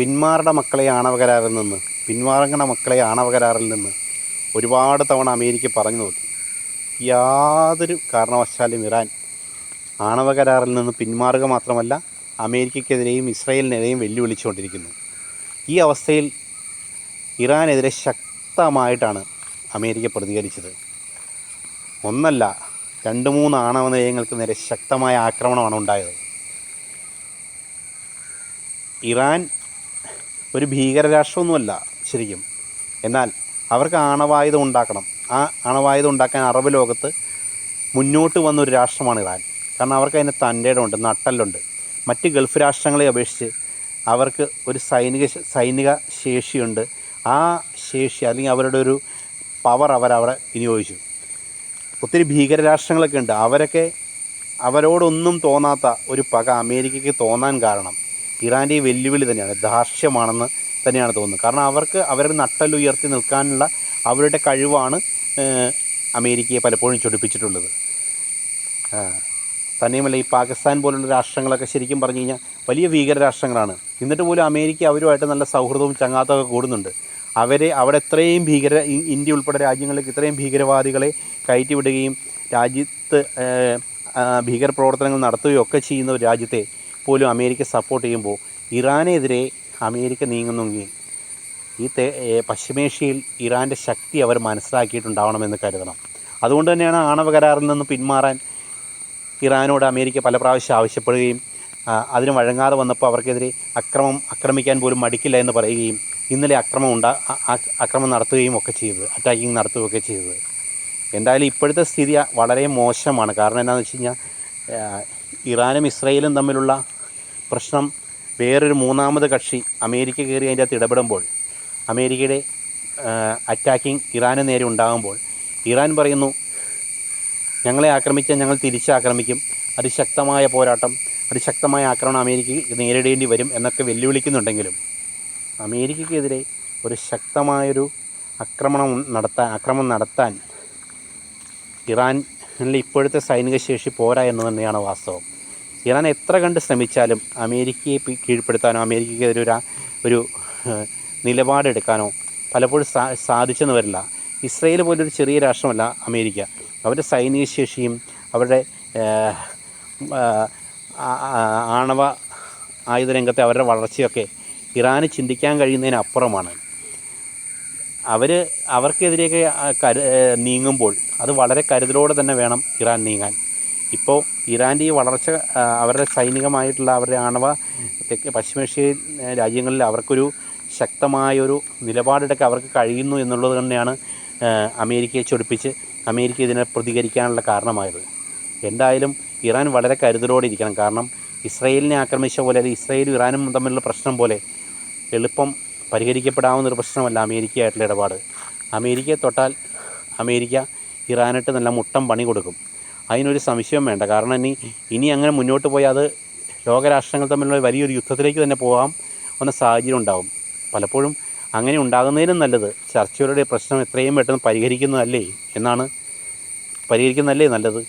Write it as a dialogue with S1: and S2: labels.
S1: പിന്മാറുടെ മക്കളെ ആണവകരാറിൽ നിന്ന് പിന്മാറങ്ങണ മക്കളെ ആണവകരാറിൽ നിന്ന് ഒരുപാട് തവണ അമേരിക്ക പറഞ്ഞു നോക്കി. യാതൊരു കാരണവശാലും ഇറാൻ ആണവകരാറിൽ നിന്ന് പിന്മാറുക മാത്രമല്ല അമേരിക്കയ്ക്കെതിരെയും ഇസ്രയേലിനെതിരെയും വെല്ലുവിളിച്ചുകൊണ്ടിരിക്കുന്നു. ഈ അവസ്ഥയിൽ ഇറാനെതിരെ ശക്തമായിട്ടാണ് അമേരിക്ക പ്രതികരിച്ചത്. ഒന്നല്ല രണ്ട് മൂന്ന് ആണവ നിലയങ്ങൾക്ക് നേരെ ശക്തമായ ആക്രമണമാണ് ഉണ്ടായത്. ഇറാൻ ഒരു ഭീകരരാഷ്ട്രമൊന്നുമല്ല ശരിക്കും. എന്നാൽ അവർക്ക് ആണവായുധം ഉണ്ടാക്കണം. ആ ആണവായുധം ഉണ്ടാക്കാൻ അറബ് ലോകത്ത് മുന്നോട്ട് വന്ന ഒരു രാഷ്ട്രമാണ് ഇറാൻ. കാരണം അവർക്ക് അതിന് തന്റെ ഉണ്ട് നട്ടല്ലുണ്ട്. മറ്റ് ഗൾഫ് രാഷ്ട്രങ്ങളെ അപേക്ഷിച്ച് അവർക്ക് ഒരു സൈനിക സൈനിക ശേഷിയുണ്ട്. ആ ശേഷി അല്ലെങ്കിൽ അവരുടെ ഒരു പവർ അവരവിടെ വിനിയോഗിച്ചു. ഒത്തിരി ഭീകര രാഷ്ട്രങ്ങളൊക്കെ ഉണ്ട്. അവരൊക്കെ അവരോടൊന്നും തോന്നാത്ത ഒരു പക അമേരിക്കയ്ക്ക് തോന്നാൻ കാരണം ഇറാന്റെ ഈ വെല്ലുവിളി തന്നെയാണ് ദാർഷ്യമാണെന്ന് തന്നെയാണ് തോന്നുന്നത്. കാരണം അവർക്ക് അവരുടെ നട്ടലുയർത്തി നിൽക്കാനുള്ള അവരുടെ കഴിവാണ് അമേരിക്കയെ പലപ്പോഴും ചൊടിപ്പിച്ചിട്ടുള്ളത്. തന്നെയുമല്ല ഈ പാകിസ്ഥാൻ പോലുള്ള രാഷ്ട്രങ്ങളൊക്കെ ശരിക്കും പറഞ്ഞു കഴിഞ്ഞാൽ വലിയ ഭീകര രാഷ്ട്രങ്ങളാണ് എന്നിട്ട് പോലും അമേരിക്ക അവരുമായിട്ട് നല്ല സൗഹൃദവും ചങ്ങാത്തമൊക്കെ കൂടുന്നുണ്ട്. അവരെ അവിടെ എത്രയും ഭീകര ഇന്ത്യ ഉൾപ്പെടെ രാജ്യങ്ങളിലേക്ക് ഇത്രയും ഭീകരവാദികളെ കയറ്റിവിടുകയും രാജ്യത്ത് ഭീകരപ്രവർത്തനങ്ങൾ ഭീകര പ്രവർത്തനങ്ങൾ നടത്തുകയും ഒക്കെ ചെയ്യുന്ന ഒരു രാജ്യത്തെ പോലും അമേരിക്ക സപ്പോർട്ട് ചെയ്യുമ്പോൾ ഇറാനെതിരെ അമേരിക്ക നീങ്ങുന്നെങ്കിൽ ഈ തേ പശ്ചിമേഷ്യയിൽ ഇറാന്റെ ശക്തി അവർ മനസ്സിലാക്കിയിട്ടുണ്ടാവണമെന്ന് കരുതണം. അതുകൊണ്ട് തന്നെയാണ് ആണവ കരാറിൽ നിന്ന് പിന്മാറാൻ ഇറാനോട് അമേരിക്ക പല പ്രാവശ്യം ആവശ്യപ്പെടുകയും അതിന് വഴങ്ങാതെ വന്നപ്പോൾ അവർക്കെതിരെ അക്രമം ആക്രമിക്കാൻ പോലും മടിക്കില്ല എന്ന് പറയുകയും ഇന്നലെ അക്രമം ഉണ്ടാ അക്രമം നടത്തുകയും ഒക്കെ ചെയ്തത് അറ്റാക്കിങ് നടത്തുകയൊക്കെ ചെയ്തത്. എന്തായാലും ഇപ്പോഴത്തെ സ്ഥിതി വളരെ മോശമാണ്. കാരണം എന്താണെന്ന് വെച്ച് കഴിഞ്ഞാൽ ഇറാനും ഇസ്രയേലും തമ്മിലുള്ള പ്രശ്നം വേറൊരു മൂന്നാമത് കക്ഷി അമേരിക്ക കയറി അതിന്റെ അകത്ത് ഇടപെടുമ്പോൾ അമേരിക്കയുടെ അറ്റാക്കിംഗ് ഇറാന് നേരെ ഉണ്ടാകുമ്പോൾ ഇറാൻ പറയുന്നു ഞങ്ങളെ ആക്രമിച്ചാൽ ഞങ്ങൾ തിരിച്ചാക്രമിക്കും. അതിശക്തമായ പോരാട്ടം അതിശക്തമായ ആക്രമണം അമേരിക്ക നേരിടേണ്ടി വരും എന്നൊക്കെ വെല്ലുവിളിക്കുന്നുണ്ടെങ്കിലും അമേരിക്കയ്ക്കെതിരെ ഒരു ശക്തമായൊരു ആക്രമണം നടത്താൻ ആക്രമണം നടത്താൻ ഇറാനിലെ ഇപ്പോഴത്തെ സൈനിക ശേഷി പോരാ എന്ന് തന്നെയാണ് വാസ്തവം. ഇറാൻ എത്ര കണ്ട് ശ്രമിച്ചാലും അമേരിക്കയെ കീഴ്പ്പെടുത്താനോ അമേരിക്കയ്ക്കെതിരെ ഒരു ഒരു നിലപാടെടുക്കാനോ പലപ്പോഴും സാ സാധിച്ചെന്ന് വരില്ല ഇസ്രയേൽ പോലൊരു ചെറിയ രാഷ്ട്രമല്ല അമേരിക്ക. അവരുടെ സൈനിക ശേഷിയും അവരുടെ ആണവ ആയുധ രംഗത്തെ അവരുടെ വളർച്ചയൊക്കെ ഇറാന് ചിന്തിക്കാൻ കഴിയുന്നതിനപ്പുറമാണ് അവർ അവർക്കെതിരെയൊക്കെ കരു നീങ്ങുമ്പോൾ അത് വളരെ കരുതലോടെ തന്നെ വേണം ഇറാൻ നീങ്ങാൻ. ഇപ്പോൾ ഇറാന്റെ ഈ വളർച്ച അവരുടെ സൈനികമായിട്ടുള്ള അവരുടെ ആണവ തെക്ക് പശ്ചിമേഷ്യൻ രാജ്യങ്ങളിൽ അവർക്കൊരു ശക്തമായൊരു നിലപാടെടുക്കാൻ അവർക്ക് കഴിയുന്നു എന്നുള്ളത് തന്നെയാണ് അമേരിക്കയെ ചൊടിപ്പിച്ച് അമേരിക്ക ഇതിനെ പ്രതികരിക്കാനുള്ള കാരണമായത്. എന്തായാലും ഇറാൻ വളരെ കരുതലോടെ ഇരിക്കണം. കാരണം ഇസ്രയേലിനെ ആക്രമിച്ച പോലെ അത് ഇസ്രയേലും ഇറാനും തമ്മിലുള്ള പ്രശ്നം പോലെ എളുപ്പം പരിഹരിക്കപ്പെടാവുന്ന ഒരു പ്രശ്നമല്ല അമേരിക്കയായിട്ടുള്ള ഇടപാട്. അമേരിക്കയെ തൊട്ടാൽ അമേരിക്ക ഇറാനിട്ട് നല്ല മുട്ടം പണി കൊടുക്കും. അതിനൊരു സംശയം വേണ്ട. കാരണം ഇനി ഇനി അങ്ങനെ മുന്നോട്ട് പോയാൽ അത് ലോകരാഷ്ട്രങ്ങൾ തമ്മിലുള്ള വലിയൊരു യുദ്ധത്തിലേക്ക് തന്നെ പോകാം എന്ന സാഹചര്യം ഉണ്ടാകും പലപ്പോഴും അങ്ങനെ ഉണ്ടാകുന്നതിനും നല്ലത് ചർച്ചകളുടെ പ്രശ്നം എത്രയും പെട്ടെന്ന് പരിഹരിക്കുന്നതല്ലേ എന്നാണ് പരിഹരിക്കുന്നതല്ലേ നല്ലത്?